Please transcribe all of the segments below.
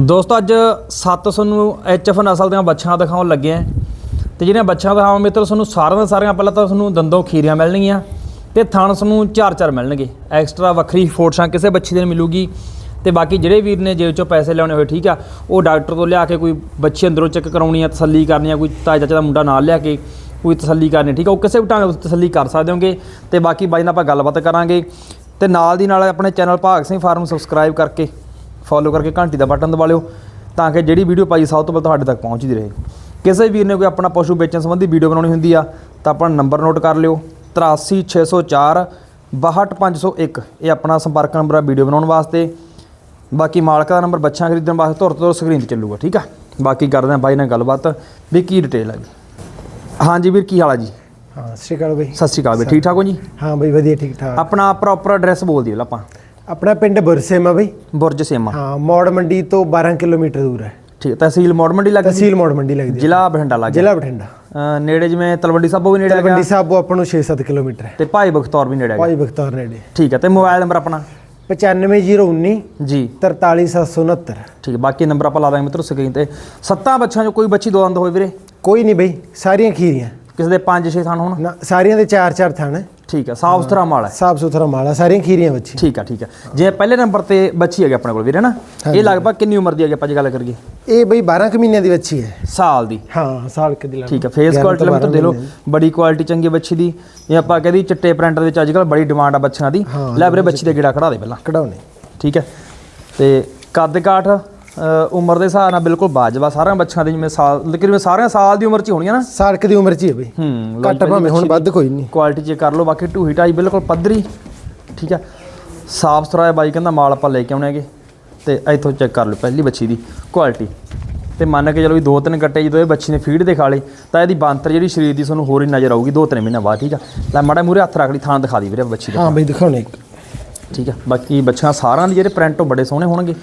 ਦੋਸਤੋ, ਅੱਜ ਸੱਤ ਤੁਹਾਨੂੰ ਐਚਐਫ ਨਸਲ ਦੀਆਂ ਬੱਚੀਆਂ ਦਿਖਾਉਣ ਲੱਗੇ ਆ ਤੇ ਜਿਹੜੀਆਂ ਬੱਚੀਆਂ ਦਿਖਾਵਾਂ ਮਿੱਤਰ, ਤੁਹਾਨੂੰ ਸਾਰਿਆਂ ਦਾ ਸਾਰਿਆਂ ਪਹਿਲਾਂ ਤਾਂ ਤੁਹਾਨੂੰ ਦੰਦੋਂ ਖੀਰੀਆਂ ਮਿਲਣਗੀਆਂ ਤੇ ਥਣ ਤੁਹਾਨੂੰ ਚਾਰ ਚਾਰ ਮਿਲਣਗੇ। ਐਕਸਟਰਾ ਵੱਖਰੀ ਫੋਰਸਾਂ ਕਿਸੇ ਬੱਚੀ ਦੇ ਨਹੀਂ ਮਿਲੂਗੀ ਤੇ ਬਾਕੀ ਜਿਹੜੇ ਵੀਰ ਨੇ ਜੇਬ ਚੋਂ ਪੈਸੇ ਲਿਆਉਣੇ ਹੋਏ, ਠੀਕ ਆ, ਉਹ ਡਾਕਟਰ ਤੋਂ ਲਿਆ ਕੇ ਕੋਈ ਬੱਚੀ ਅੰਦਰੋਂ ਚੈੱਕ ਕਰਾਉਣੀ ਆ, ਤਸੱਲੀ ਕਰਨੀ ਆ, ਕੋਈ ਤਾਏ ਚਾਚੇ ਦਾ ਮੁੰਡਾ ਨਾਲ ਲਿਆ ਕੇ ਕੋਈ ਤਸੱਲੀ ਕਰਨੀ ਠੀਕ ਆ, ਉਹ ਕਿਸੇ ਵੀ ਢੰਗ ਨਾਲ ਤਸੱਲੀ ਕਰ ਸਕਦੇ ਹੋਗੇ ਤੇ ਬਾਕੀ ਬਾਈ ਨਾਲ ਆਪਾਂ ਗੱਲਬਾਤ ਕਰਾਂਗੇ। ਤੇ ਨਾਲ ਦੀ ਨਾਲ ਆਪਣੇ channel Bhag Singh farm subscribe ਕਰਕੇ ਫੋਲੋ ਕਰਕੇ ਘੰਟੀ ਦਾ ਬਟਨ ਦਬਾ ਲਿਓ ਤਾਂ ਕਿ ਜਿਹੜੀ ਵੀਡੀਓ ਪਾਈ ਸਭ ਤੋਂ ਪਹਿਲਾਂ ਤੁਹਾਡੇ ਤੱਕ ਪਹੁੰਚਦੀ ਰਹੇ। ਕਿਸੇ ਵੀਰ ਨੇ ਕੋਈ ਆਪਣਾ ਪਸ਼ੂ ਵੇਚਣ ਸੰਬੰਧੀ ਵੀਡੀਓ ਬਣਾਉਣੀ ਹੁੰਦੀ ਆ ਤਾਂ ਆਪਣਾ ਨੰਬਰ ਨੋਟ ਕਰ ਲਿਓ 83604 62501 ਇਹ ਆਪਣਾ ਸੰਪਰਕ ਨੰਬਰ ਆ ਵੀਡੀਓ ਬਣਾਉਣ ਵਾਸਤੇ। ਬਾਕੀ ਮਾਲਕ ਦਾ ਨੰਬਰ ਬੱਚਾ ਖਰੀਦਣ ਵਾਸਤੇ ਤੁਰ ਤੁਰ ਸਕਰੀਨ ਤੇ ਚੱਲੂਗਾ ਠੀਕ ਆ? ਬਾਕੀ ਕਰਦੇ ਹਾਂ ਬਾਈ ਨਾਲ ਗੱਲਬਾਤ ਵੀ ਕੀ ਡਿਟੇਲ ਹੈ ਜੀ। ਹਾਂਜੀ ਵੀਰ ਕੀ ਹਾਲ ਆ ਜੀ? ਹਾਂ ਸਤਿ ਸ਼੍ਰੀ ਅਕਾਲ ਬਈ। ਸਤਿ ਸ਼੍ਰੀ ਅਕਾਲ ਵੀਰ ਠੀਕ ਠਾਕ ਹੋ ਜੀ? ਹਾਂ ਬਈ ਵਧੀਆ ਠੀਕ ਠਾਕ। ਆਪਣਾ ਪ੍ਰੋਪਰ ਐਡਰੈਸ ਬੋਲ ਦਿਓ ਆਪਾਂ। ਆਪਣਾ ਪਿੰਡ ਬੁਰਸੇਮਾ ਬਈ। ਬੁਰਜ ਸੇਮਾ ਹਾਂ ਮੌੜ ਮੰਡੀ ਤੋਂ 12 ਕਿਲੋਮੀਟਰ ਦੂਰ ਹੈ। ਠੀਕ ਤਹਿਸੀਲ ਮੋੜ ਮੰਡੀ ਲੱਗ ਤਹਿਸੀਲ ਮੌੜ ਮੰਡੀ ਲੱਗਦੀ ਹੈ। ਜ਼ਿਲ੍ਹਾ ਬਠਿੰਡਾ ਲੱਗ ਜ਼ਿਲ੍ਹਾ ਬਠਿੰਡਾ। ਅ, ਨੇੜੇ ਜਿਵੇਂ ਤਲਵੰਡੀ ਸਾਬੋ ਵੀ ਨੇੜੇ ਹੈਗਾ? ਤਲਵੰਡੀ ਸਾਹਿਬ ਆਪਾਂ ਨੂੰ 6-7 ਕਿਲੋਮੀਟਰ ਹੈ। ਤੇ ਭਾਈ ਬਖਤੌਰ ਵੀ ਨੇੜੇ ਹੈਗਾ? ਭਾਈ ਬਖਤੌਰ ਨੇੜੇ। ਠੀਕ ਹੈ ਤੇ ਮੋਬਾਈਲ ਨੰਬਰ ਆਪਣਾ? 95019 ਜੀ। 43769 ਠੀਕ ਹੈ ਬਾਕੀ ਨੰਬਰ ਆਪਾਂ ਲਾ ਦਾਂਗੇ ਮਿੱਤਰੋ ਸਕਰੀਨ ਤੇ। ਸੱਤਾਂ ਬੱਚਿਆਂ ਚੋਂ ਕੋਈ ਬੱਚੀ ਦੋ ਦੰਦ ਹੋਏ ਵੀਰੇ? ਕੋਈ ਨਹੀਂ ਬਈ ਸਾਰੀਆਂ ਖੀਰੀਆਂ। ਕਿਸੇ ਦੇ 5-6 ਥਣ ਹੋਣ? ਨਾ ਸਾਰੀਆਂ ਦੇ 4-4 ਥਣ ਹੈ। ਠੀਕ ਹੈ ਸਾਫ਼ ਸੁਥਰਾ ਮਾਲ ਹੈ। ਸਾਫ਼ ਸੁਥਰਾ ਮਾਲਾ ਸਾਰੀਆਂ ਖੀਰੀਆਂ ਬੱਚੀ ਠੀਕ ਹੈ ਠੀਕ ਹੈ ਜੇ ਪਹਿਲੇ ਨੰਬਰ ਤੇ ਬੱਚੀ ਹੈਗੀ ਆਪਣੇ ਕੋਲ ਵੀਰੇ ਨਾ ਇਹ ਲਗਭਗ ਕਿੰਨੀ ਉਮਰ ਦੀ ਹੈਗੀ ਆਪਾਂ ਜੇ ਗੱਲ ਕਰੀਏ? ਇਹ ਬਈ 12 ਕੁ ਮਹੀਨਿਆਂ ਦੀ ਬੱਚੀ ਹੈ। ਸਾਲ ਦੀ। ਹਾਂ ਸਾਲ ਕਿ ਦੀ ਲੱਗ ਠੀਕ ਹੈ ਫੇਸ ਕੁਆਲਿਟੀ ਲੰਮਤ ਦੇ ਲਓ ਬੜੀ ਕੁਆਲਿਟੀ ਚੰਗੀ ਬੱਚੀ ਦੀ। ਇਹ ਆਪਾਂ ਕਹਿੰਦੀ ਚਿੱਟੇ ਪ੍ਰਿੰਟ ਦੇ ਵਿੱਚ ਅੱਜ ਕੱਲ ਬੜੀ ਡਿਮਾਂਡ ਆ ਬੱਚਿਆਂ ਦੀ। ਲੈ ਵੀਰੇ ਬੱਚੀ ਦੇ ਗੇੜਾ ਖੜਾ ਦੇ ਪਹਿਲਾਂ। ਕਢਾਉਣੇ ਠੀਕ ਹੈ ਤੇ ਕੱਦ ਕਾਠ ਉਮਰ ਦੇ ਹਿਸਾਬ ਨਾਲ ਬਿਲਕੁਲ ਬਾਜਵਾ ਸਾਰਿਆਂ ਬੱਚਿਆਂ ਦੇ ਜਿਵੇਂ ਸਾਲ ਤਕਰੀਬਨ ਸਾਰਿਆਂ ਸਾਲ ਦੀ ਉਮਰ ਚ ਹੀ ਹੋਣੀਆਂ ਨਾ। ਸਾਲ ਕੁ ਦੀ ਉਮਰ ਚ ਹੀ ਹੈ ਬਈ। ਹੂੰ ਘੱਟ ਭਾਵੇਂ ਹੁਣ ਵੱਧ ਕੋਈ ਨਹੀਂ। ਕੁਆਲਿਟੀ ਚੈੱਕ ਕਰ ਲਓ ਬਾਕੀ ਢੂਹੀ ਢਾਈ ਬਿਲਕੁਲ ਪੱਧਰੀ ਠੀਕ ਹੈ ਸਾਫ਼ ਸੁਥਰਾ ਹੈ ਬਾਈ ਕਹਿੰਦਾ ਮਾਲ ਆਪਾਂ ਲੈ ਕੇ ਆਉਣੇ ਹੈਗੇ। ਤੇ ਇੱਥੋਂ ਚੈੱਕ ਕਰ ਲਓ ਪਹਿਲੀ ਬੱਚੀ ਦੀ ਕੁਆਲਿਟੀ ਤੇ ਮੰਨ ਕੇ ਚਲੋ ਵੀ ਦੋ ਤਿੰਨ ਗੱਟੇ ਜਦੋਂ ਇਹ ਬੱਚੀ ਨੇ ਫੀਡ ਦੇ ਖਾ ਲਏ ਤਾਂ ਇਹਦੀ ਬਾਂਤਰ ਜਿਹੜੀ ਸਰੀਰ ਦੀ ਤੁਹਾਨੂੰ ਹੋਰ ਹੀ ਨਜ਼ਰ ਆਊਗੀ ਦੋ ਤਿੰਨ ਮਹੀਨੇ ਬਾਅਦ ਠੀਕ ਆ। ਲੈ ਮਾੜਾ ਮੂਰੇ ਹੱਥ ਰੱਖ ਲਈ ਥਾਂ ਦਿਖਾ ਦੀ ਵੀਰੇ ਬੱਚੀ ਦਾ ਹਾਂ ਬਈ ਦਿਖਾਉਣੇ ਠੀਕ ਆ ਬਾਕੀ ਬੱਚਿਆਂ ਸਾਰਿਆਂ ਦੇ ਜਿਹੜੇ ਪ੍ਰਿੰਟ ਉਹ ਬੜੇ ਸੋਹਣੇ ਹੋਣਗੇ।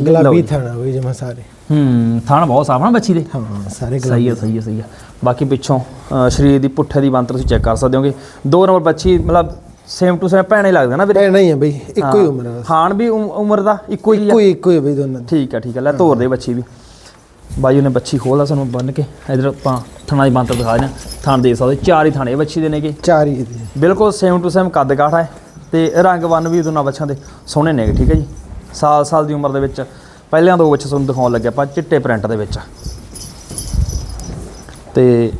ਗੁਲਾਬੀ। ਥਾਣਾ ਬਈ ਜਮਾ ਸਾਰੇ। ਹੂੰ ਥਾਣ ਬਹੁਤ ਸਾਫ਼ ਨਾ ਬੱਚੀ ਦੇ? ਹਾਂ ਸਾਰੇ ਸਹੀ ਹੈ ਸਹੀ ਹੈ ਸਹੀ ਹੈ ਬਾਕੀ ਪਿੱਛੋਂ ਸਰੀਰ ਦੀ ਪੁੱਠੇ ਦੀ ਬੰਤਰ ਤੁਸੀਂ ਚੈੱਕ ਕਰ ਸਕਦੇ ਹੋਗੇ। ਦੋ ਨੰਬਰ ਬੱਚੀ ਮਤਲਬ ਸੇਮ ਟੂ ਸੇਮ ਭੈਣੇ ਲੱਗਦਾ ਨਾ ਵੀਰੇ? ਭੈਣ ਨਹੀਂ ਹੈ ਬਈ ਇੱਕੋ ਹੀ ਉਮਰ ਹੈ ਬਸ। ਖਾਣ ਵੀ ਉਮ- ਉਮਰ ਦਾ ਇੱਕੋ ਹੀ ਇੱਕੋ ਹੀ ਇੱਕੋ ਹੀ ਬਈ ਦੋਨਾਂ ਦੀ। ਠੀਕ ਆ ਠੀਕ ਆ ਲੈ ਤੋਰ ਦੇ ਬੱਚੀ ਵੀ। ਬਾਈ ਉਹਨੇ ਬੱਚੀ ਖੋਲਦਾ ਸਾਨੂੰ ਬੰਨ ਕੇ। ਇਧਰ ਆਪਾਂ ਥਣਾ ਦੀ ਬੰਤਰ ਦਿਖਾ ਦੇਣਾ ਥਣ ਦੇ ਸਕਦੇ ਚਾਰ ਹੀ ਥਾਣੇ ਬੱਚੀ ਦੇ ਨੇਗੇ। ਚਾਰ ਹੀ ਬਿਲਕੁਲ ਸੇਮ ਟੂ ਸੇਮ ਕੱਦ ਕਾਠਾ ਹੈ ਤੇ ਰੰਗ ਵੰਨ ਵੀ ਦੋਨਾਂ ਬੱਚਿਆਂ ਦੇ ਸੋਹਣੇ ਨੇਗੇ ਠੀਕ ਹੈ ਜੀ? ਸਾਲ ਸਾਲ ਦੀ ਉਮਰ ਦੇ ਵਿੱਚ ਪਹਿਲਿਆਂ ਦੋ ਬੱਚੇ ਤੁਹਾਨੂੰ ਦਿਖਾਉਣ ਲੱਗੇ ਆਪਾਂ ਚਿੱਟੇ ਪ੍ਰਿੰਟ ਦੇ ਵਿੱਚ। ਤੇ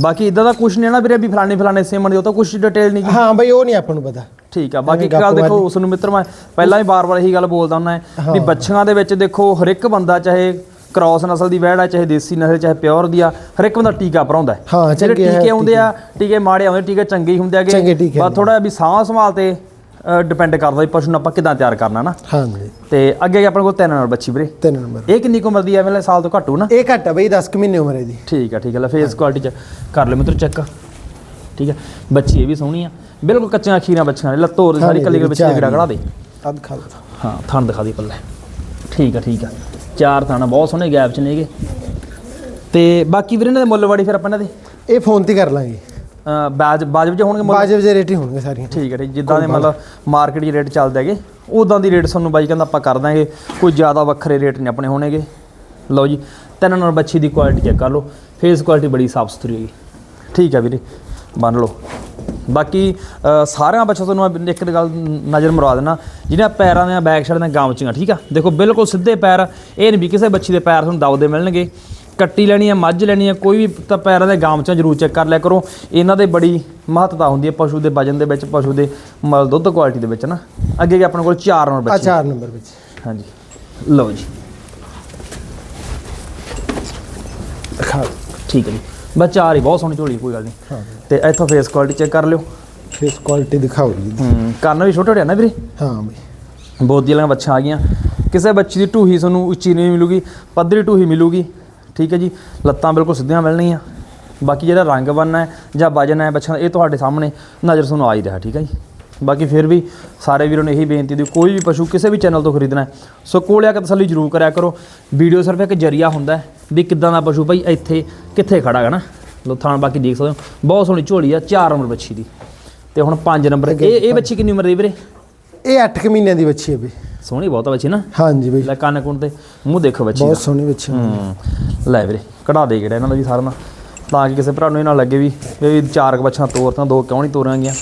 ਬਾਕੀ ਇਦਾਂ ਦਾ ਕੁਝ ਨਹੀਂ ਹੈ ਨਾ ਵੀਰੇ ਵੀ ਫਲਾਣੇ ਫਲਾਣੇ ਸੇਮਣ ਦੀ ਉਹ ਤਾਂ ਕੁਝ ਡਿਟੇਲ ਨਹੀਂ। ਹਾਂ ਬਈ ਉਹ ਨਹੀਂ ਆਪਾਂ ਨੂੰ ਪਤਾ। ਠੀਕ ਆ ਬਾਕੀ ਗੱਲ ਦੇਖੋ। ਉਸ ਨੂੰ ਮਿੱਤਰ ਮੈਂ ਪਹਿਲਾਂ ਵੀ ਬਾਰ-ਬਾਰ ਇਹੀ ਗੱਲ ਬੋਲਦਾ ਹੁੰਦਾ ਹੈ ਵੀ ਬੱਚਿਆਂ ਦੇ ਵਿੱਚ ਦੇਖੋ ਹਰ ਇੱਕ ਬੰਦਾ ਚਾਹੇ ਕ੍ਰਾਸ ਨਸਲ ਦੀ ਵੈੜ ਆ ਚਾਹੇ ਦੇਸੀ ਨਸਲ ਚਾਹੇ ਪਿਓਰ ਦੀ ਆ ਹਰ ਇੱਕ ਬੰਦਾ ਟੀਕਾ ਭਰਾਉਂਦਾ ਹੈ। ਹਾਂ, ਚੰਗੇ ਹੈ ਟੀਕੇ ਆਉਂਦੇ ਆ ਟੀਕੇ ਮਾੜੇ ਆਉਂਦੇ ਟੀਕੇ ਚੰਗੇ ਹੀ ਹੁੰਦੇ ਆਗੇ ਬਸ ਥੋੜਾ ਵੀ ਸਾਹ ਸੰਭਾਲ ਤੇ ਡਿਪੈਂਡ ਕਰਦਾ ਵੀ ਪਸ਼ੂ ਨੂੰ ਆਪਾਂ ਕਿਦਾਂ ਤਿਆਰ ਕਰਨਾ ਨਾ। ਹਾਂ ਜੀ ਤੇ ਅੱਗੇ ਆਪਣੇ ਕੋਲ ਤਿੰਨ ਨੰਬਰ ਬੱਚੀ ਵੀਰੇ। ਤਿੰਨ ਨੰਬਰ। ਇਹ ਕਿੰਨੀ ਕੁ ਉਮਰ ਦੀ ਆ? ਮੇਰੇ ਸਾਲ ਤੋਂ ਘੱਟ ਨਾ। ਇਹ ਘੱਟ ਹੈ ਬਈ 10 ਕੁ ਮਹੀਨੇ ਉਮਰ ਹੈ ਠੀਕ ਆ ਠੀਕ ਆ। ਲੈ ਫੇਸ ਕੁਆਲਿਟੀ ਚ ਕਰ ਲੈ ਮਿੱਤਰ ਚੈੱਕ ਠੀਕ ਆ। ਬੱਚੀ ਇਹ ਵੀ ਸੋਹਣੀ ਆ। ਬਿਲਕੁਲ ਕੱਚੀਆਂ ਖੀਰਾਂ ਬੱਚੀਆਂ ਨੇ। ਲੱਤੋਂ ਸਾਰੀ ਕੱਲੀ ਬੱਚੀ ਦੇ ਗਿੜਾ ਦੇ। ਅੱਧ ਖਾ ਲਓ। ਹਾਂ ਥਣ ਦਿਖਾ ਦੀ ਪੱਲੇ। ਠੀਕ ਆ ਠੀਕ ਆ। ਚਾਰ ਥਣ ਬਹੁਤ ਸੋਹਣੇ ਗੈਪ ਚ ਨੇਗੇ ਤੇ ਬਾਕੀ ਵੀਰੇ ਇਹਨਾਂ ਦੇ ਮੁੱਲ ਵਾੜੀ ਫਿਰ ਆਪਾਂ ਇਹਨਾਂ ਦੇ? ਇਹ ਫੋਨ ਤੇ ਕਰ ਲਾਂਗੇ। ਬਾਜ ਬਾਜਬ ਜੇ ਹੋਣਗੇ ਮੁੱਲ? ਬਾਜਬ ਜੇ ਰੇਟ ਹੀ ਹੋਣਗੇ ਸਾਰੀਆਂ। ਠੀਕ ਹੈ ਠੀਕ ਜਿੱਦਾਂ ਦੇ ਮਤਲਬ ਮਾਰਕੀਟ 'ਚ ਰੇਟ ਚੱਲਦੇ ਹੈਗੇ ਉਦਾਂ ਦੀ ਰੇਟ ਤੁਹਾਨੂੰ ਬਾਈ ਕਹਿੰਦਾ ਆਪਾਂ ਕਰ ਦਾਂਗੇ। ਕੋਈ ਜ਼ਿਆਦਾ ਵੱਖਰੇ ਰੇਟ ਨਹੀਂ ਆਪਣੇ ਹੋਣਗੇ। ਲਓ ਜੀ ਤਿੰਨ ਨੰਬਰ ਬੱਚੀ ਦੀ ਕੁਆਲਿਟੀ ਚੈੱਕ ਕਰ ਲਓ। ਫੇਸ ਕੁਆਲਿਟੀ ਬੜੀ ਸਾਫ਼ ਸੁਥਰੀ ਹੈਗੀ। ਠੀਕ ਹੈ ਵੀਰੇ ਬੰਨ ਲਓ। ਬਾਕੀ ਸਾਰਿਆਂ ਬੱਚਾ ਤੁਹਾਨੂੰ ਇੱਕ ਗੱਲ ਨਜ਼ਰ ਮਰਵਾ ਦੇਣਾ ਜਿਹੜੀਆਂ ਪੈਰਾਂ ਦੀਆਂ ਬੈਕ ਸਾਈਡ ਦੀਆਂ ਗਾਮਚੀਆਂ ਠੀਕ ਆ? ਦੇਖੋ ਬਿਲਕੁਲ ਸਿੱਧੇ ਪੈਰ ਇਹ ਨਹੀਂ ਵੀ ਕਿਸੇ ਬੱਚੀ ਦੇ ਪੈਰ ਤੁਹਾਨੂੰ ਦਬਦੇ ਮਿਲਣਗੇ। ਕੱਟੀ ਲੈਣੀ ਹੈ ਮੱਝ ਲੈਣੀ ਹੈ ਕੋਈ ਵੀ ਤਾਂ ਪੈਰਾਂ ਦੇ ਗਾਮਚਾਂ ਜ਼ਰੂਰ ਚੈੱਕ ਕਰ ਲਿਆ ਕਰੋ। ਇਹਨਾਂ ਦੇ ਬੜੀ ਮਹੱਤਤਾ ਹੁੰਦੀ ਹੈ ਪਸ਼ੂ ਦੇ ਵਜਨ ਦੇ ਵਿੱਚ ਪਸ਼ੂ ਦੇ ਮਲ ਦੁੱਧ ਕੁਆਲਿਟੀ ਦੇ ਵਿੱਚ ਨਾ। ਅੱਗੇ ਆਪਣੇ ਕੋਲ ਚਾਰ ਨੰਬਰ ਆ ਬੱਚੇ ਚਾਰ ਨੰਬਰ ਵਿੱਚ ਹਾਂਜੀ। ਲਓ ਜੀ। ਠੀਕ ਹੈ ਜੀ। ਬਸ ਚਾਰ ਹੀ ਬਹੁਤ ਸੋਹਣੀ ਝੋਲੀ ਕੋਈ ਗੱਲ ਨਹੀਂ। ਤੇ ਇੱਥੋਂ ਫੇਸ ਕੁਆਲਿਟੀ ਚੈੱਕ ਕਰ ਲਿਓ। ਫੇਸ ਕੁਆਲਿਟੀ ਦਿਖਾਓ ਜੀ। ਹੂੰ ਕੰਨ ਵੀ ਛੋਟੇ ਛੋਟੇ ਆ ਨਾ ਵੀਰੇ? ਹਾਂ ਬਈ। ਬੋਦੀ ਵਾਲੀਆਂ ਬੱਚਾ ਆ ਗਈਆਂ। ਕਿਸੇ ਬੱਚੀ ਦੀ ਢੂਹੀ ਤੁਹਾਨੂੰ ਉੱਚੀ ਨਹੀਂ ਮਿਲੂਗੀ ਪੱਧਰੀ ਢੂਹੀ ਮਿਲੂਗੀ। ਠੀਕ ਹੈ ਜੀ ਲੱਤਾਂ ਬਿਲਕੁਲ ਸਿੱਧੀਆਂ ਮਿਲਣਗੀਆਂ ਬਾਕੀ ਜਿਹੜਾ ਰੰਗ ਬੰਨਾ ਹੈ ਜਾਂ ਵਜਨ ਹੈ ਬੱਚਿਆਂ ਦਾ ਇਹ ਤੁਹਾਡੇ ਸਾਹਮਣੇ ਨਜ਼ਰ ਤੁਹਾਨੂੰ ਆ ਹੀ ਰਿਹਾ ਠੀਕ ਹੈ ਜੀ। ਬਾਕੀ ਫਿਰ ਵੀ ਸਾਰੇ ਵੀਰਾਂ ਨੂੰ ਇਹੀ ਬੇਨਤੀ ਦੀ ਕੋਈ ਵੀ ਪਸ਼ੂ ਕਿਸੇ ਵੀ ਚੈਨਲ ਤੋਂ ਖਰੀਦਣਾ ਹੈ ਸੋ ਕੋਲ ਆ ਕੇ ਤਸੱਲੀ ਜ਼ਰੂਰ ਕਰਿਆ ਕਰੋ। ਵੀਡੀਓ ਸਿਰਫ ਇੱਕ ਜਰੀਆ ਹੁੰਦਾ ਵੀ ਕਿੱਦਾਂ ਦਾ ਪਸ਼ੂ ਭਾਈ ਇੱਥੇ ਕਿੱਥੇ ਖੜਾ ਹੈ ਨਾ। ਲੋ ਥਾਣ ਬਾਕੀ ਦੇਖ ਸਕਦੇ ਹੋ ਬਹੁਤ ਸੋਹਣੀ ਝੋਲੀ ਆ 4 ਨੰਬਰ ਬੱਚੀ ਦੀ। ਤੇ ਹੁਣ 5 ਨੰਬਰ ਇਹ ਇਹ ਬੱਚੀ ਕਿੰਨੀ ਉਮਰ ਦੀ ਵੀਰੇ? ਇਹ 8 ਕੁ ਮਹੀਨਿਆਂ ਦੀ ਬੱਚੀ ਹੈ ਬਈ। ਸੋਹਣੀ ਬਹੁਤ ਆ ਬੱਚੀ ਨਾ। ਹਾਂਜੀ ਬਈ। ਲੈ ਕੰਨ ਕੁੰਨ ਤੇ ਮੂੰਹ ਦੇਖੋ ਬੱਚੀ ਬਹੁਤ ਸੋਹਣੀ ਬੱਚੀ। ਹੂੰ ਲੈ ਵੀਰੇ ਕਢਾ ਦੇ ਕਿਹੜਾ ਇਹਨਾਂ ਦਾ ਵੀ ਸਾਰਿਆਂ ਦਾ ਤਾਂ ਕਿ ਕਿਸੇ ਭਰਾ ਨੂੰ ਇਹ ਨਾ ਲੱਗੇ ਵੀ ਵੀ ਚਾਰ ਕੁ ਬੱਚੀਆਂ ਤੋਰਤਾਂ ਦੋ ਕਿਉਂ ਨਹੀਂ ਤੋਰਾਂਗੀਆਂ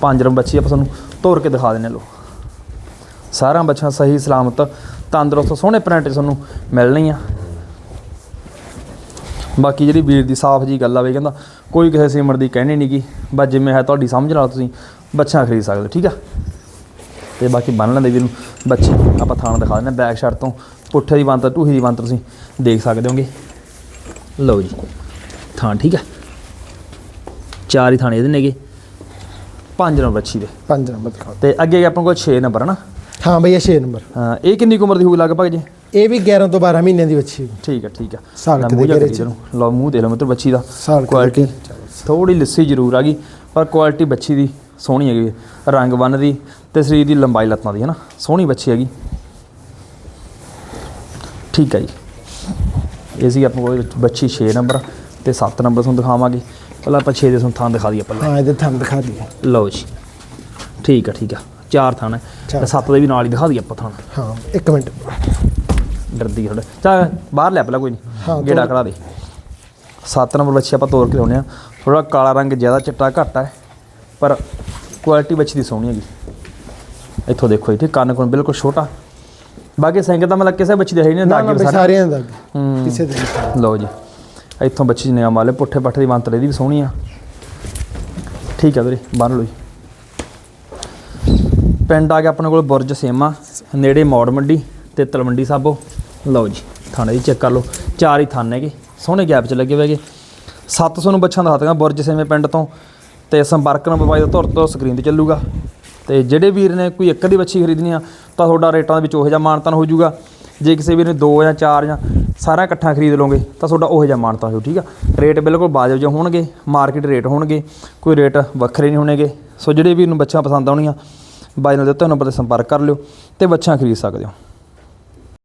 ਪੰਜ ਰੰਗ ਬੱਚੀ ਆਪਾਂ ਤੁਹਾਨੂੰ ਤੋਰ ਕੇ ਦਿਖਾ ਦਿੰਨੇ ਲੋ ਸਾਰਿਆਂ ਬੱਚੀਆਂ ਸਹੀ ਸਲਾਮਤ ਤੰਦਰੁਸਤ ਸੋਹਣੇ ਪ੍ਰਿੰਟ ਤੁਹਾਨੂੰ ਮਿਲਣਗੀਆਂ ਬਾਕੀ ਜਿਹੜੀ ਵੀਰ ਦੀ ਸਾਫ਼ ਜੀ ਗੱਲ ਆਵੇ ਕਹਿੰਦਾ ਕੋਈ ਕਿਸੇ ਸੀਮਰ ਦੀ ਕਹਿਣੀ ਨਹੀਂ ਗੀ ਬਸ ਜਿਵੇਂ ਹੈ ਤੁਹਾਡੀ ਸਮਝ ਨਾਲ ਤੁਸੀਂ ਬੱਚਾ ਖਰੀਦ ਸਕਦੇ ਠੀਕ ਆ? ਤੇ ਬਾਕੀ ਬੰਨ ਲੈਂਦੇ ਵੀਰ ਨੂੰ। ਬੱਚੇ ਆਪਾਂ ਥਾਣ ਦਿਖਾ ਦਿੰਦੇ ਬੈਕ ਸਾਈਡ ਤੋਂ। ਪੁੱਠੇ ਦੀ ਬੰਤ ਟੂਹੀ ਦੀ ਬੰਤ ਤੁਸੀਂ ਦੇਖ ਸਕਦੇ ਹੋਗੇ। ਲਓ ਜੀ ਥਾਣ ਠੀਕ ਆ? ਚਾਰ ਹੀ ਥਾਣੇ ਇਹਦੇ ਨੇਗੇ। ਪੰਜ ਨੰਬਰ ਬੱਚੀ ਦੇ। ਪੰਜ ਨੰਬਰ ਦਿਖਾਓ ਤੇ ਅੱਗੇ ਆਪਣੇ ਕੋਲ 6 ਨੰਬਰ ਹੈ ਨਾ ਹਾਂ ਬਈ ਇਹ 6 ਨੰਬਰ। ਹਾਂ, ਇਹ ਕਿੰਨੀ ਕੁ ਉਮਰ ਦੀ ਹੋਊ ਲਗਭਗ ਜੀ? ਇਹ ਵੀ 11 ਤੋਂ 12 ਮਹੀਨਿਆਂ ਦੀ ਬੱਚੀ ਹੈ ਠੀਕ ਆ ਠੀਕ ਆ। ਸਾਲ ਦੇ ਘਰੇ ਇਹਨੂੰ। ਲਓ ਮੂੰਹ ਦੇ ਲਓ ਮਤਲਬ ਬੱਚੀ ਦਾ। ਕੁਆਲਿਟੀ ਥੋੜੀ ਲਿੱਸੀ ਜ਼ਰੂਰ ਆ ਗਈ ਪਰ ਕੁਆਲਿਟੀ ਬੱਚੀ ਦੀ ਸੋਹਣੀ ਹੈਗੀ ਰੰਗ ਬੰਨ ਦੀ ਤੇ ਸਰੀਰ ਦੀ ਲੰਬਾਈ ਲੱਤਾਂ ਦੀ ਹੈ ਨਾ? ਸੋਹਣੀ ਬੱਚੀ ਹੈਗੀ। ਠੀਕ ਹੈ ਜੀ। ਇਹ ਸੀ ਆਪਣੇ ਕੋਲ ਬੱਚੀ 6 ਨੰਬਰ ਤੇ 7 ਨੰਬਰ ਤੁਹਾਨੂੰ ਦਿਖਾਵਾਂਗੇ। ਪਹਿਲਾਂ ਆਪਾਂ 6 ਦੇ ਤੁਹਾਨੂੰ ਥਾਂ ਦਿਖਾ ਦਈਏ ਪਹਿਲਾਂ ਹਾਂ ਇਹਦੇ ਥੰਮ ਦਿਖਾ ਦਈਏ। ਲਓ ਜੀ। ਠੀਕ ਆ ਠੀਕ ਆ ਚਾਰ ਥਾਂ ਹੈ ਚਾਰ। ਤੇ 7 ਦੇ ਵੀ ਨਾਲ ਹੀ ਦਿਖਾ ਦਈਏ ਆਪਾਂ ਥਾਂ। ਹਾਂ ਇੱਕ ਮਿੰਟ। ਡਰਦੀ ਥੋੜਾ ਚਾ ਬਾਹਰ ਲੈ ਪਹਿਲਾਂ ਕੋਈ ਹਾਂ, ਨਹੀਂ ਗੇੜਾ ਖੜਾ ਦੇ। 7 ਨੰਬਰ ਬੱਚੀ ਆਪਾਂ ਤੋਰ ਕੇ ਲਾਉਨੇ ਆ। ਥੋੜਾ ਕਾਲਾ ਰੰਗ ਜ਼ਿਆਦਾ ਚਿੱਟਾ ਘੱਟ ਹੈ ਪਰ ਕੁਆਲਿਟੀ ਬੱਚੀ ਦੀ ਸੋਹਣੀ ਹੈਗੀ। ਇੱਥੋਂ ਦੇਖੋ ਇੱਥੇ ਕੰਨ ਕੋਨ ਬਿਲਕੁਲ ਛੋਟਾ। ਬਾਕੀ ਸਿੰਘ ਤਾਂ ਮਤਲਬ ਕਿਸੇ ਬੱਚੀ ਦੇ ਹੈ ਹੀ ਨਹੀਂ ਦਾਗੇ ਸਾਰੇ ਸਾਰਿਆਂ ਦਾ ਹੂੰ। ਕਿਸੇ ਦੇ। ਲਓ ਜੀ ਇੱਥੋਂ ਬੱਚੀ ਨੇ ਮਾਲੇ ਪੁੱਠੇ ਪੱਠੇ ਦੀ ਮੰਤਰ ਇਹਦੀ ਵੀ ਸੋਹਣੀ ਆ। ਠੀਕ ਆ ਵੀਰੇ ਬੰਨ ਲਓ ਜੀ। ਪਿੰਡ ਆ ਗਿਆ ਆਪਣੇ ਕੋਲ ਬੁਰਜ ਸੇਮਾ ਨੇੜੇ ਮੌੜ ਮੰਡੀ ਤੇ ਤਲਵੰਡੀ ਸਾਬੋ। ਲਓ ਜੀ ਥਾਣੇ ਦੀ ਚੈੱਕ ਕਰ ਲਓ ਚਾਰ ਹੀ ਥਾਨੇ ਹੈਗੇ ਸੋਹਣੇ ਗੈਪ 'ਚ ਲੱਗੇ ਹੋਏਗੇ 700 ਨੂੰ ਬੱਚਾ ਦਿਖਾਤਾਂਗਾ ਬੁਰਜ ਸੇਮੇ ਪਿੰਡ ਤੋਂ। ਤੇ ਸੰਪਰਕ ਨੰਬਰ ਬਾਈ ਦਾ ਧੁਰ ਤੋਂ ਸਕਰੀਨ ਤੇ ਚੱਲੂਗਾ। ਤੇ ਜਿਹੜੇ ਵੀਰ ਨੇ ਕੋਈ ਇੱਕ ਦੀ ਵੱਛੀ ਖਰੀਦਣੀ ਆ, ਤਾਂ ਤੁਹਾਡਾ ਰੇਟਾਂ ਦੇ ਵਿੱਚ ਉਹੋ ਜਿਹਾ ਮਾਨਤਾਨ ਹੋ ਜਾਊਗਾ। ਜੇ ਕਿਸੇ ਵੀਰ ਨੇ ਦੋ ਜਾਂ ਚਾਰ ਜਾਂ ਸਾਰਾ ਇਕੱਠਾ ਖਰੀਦ ਲਓਗੇ, ਤਾਂ ਤੁਹਾਡਾ ਉਹੋ ਜਿਹਾ ਮਾਨਤਾਨ ਹੋ ਠੀਕ ਆ? ਰੇਟ ਬਿਲਕੁਲ ਬਾਜਬ ਜਿਹੇ ਹੋਣਗੇ, ਮਾਰਕੀਟ ਰੇਟ ਹੋਣਗੇ, ਕੋਈ ਰੇਟ ਵੱਖਰੇ ਨਹੀਂ ਹੋਣਗੇ। ਸੋ ਜਿਹੜੇ ਵੀਰ ਨੂੰ ਬੱਚਾ ਪਸੰਦ ਆਉਣੀਆਂ, ਬਾਈ ਨਾਲ ਦਿੱਤੇ ਨੰਬਰ ਸੰਪਰਕ ਕਰ ਲਿਓ ਤੇ ਬੱਚਾ ਖਰੀਦ ਸਕਦੇ ਹੋ।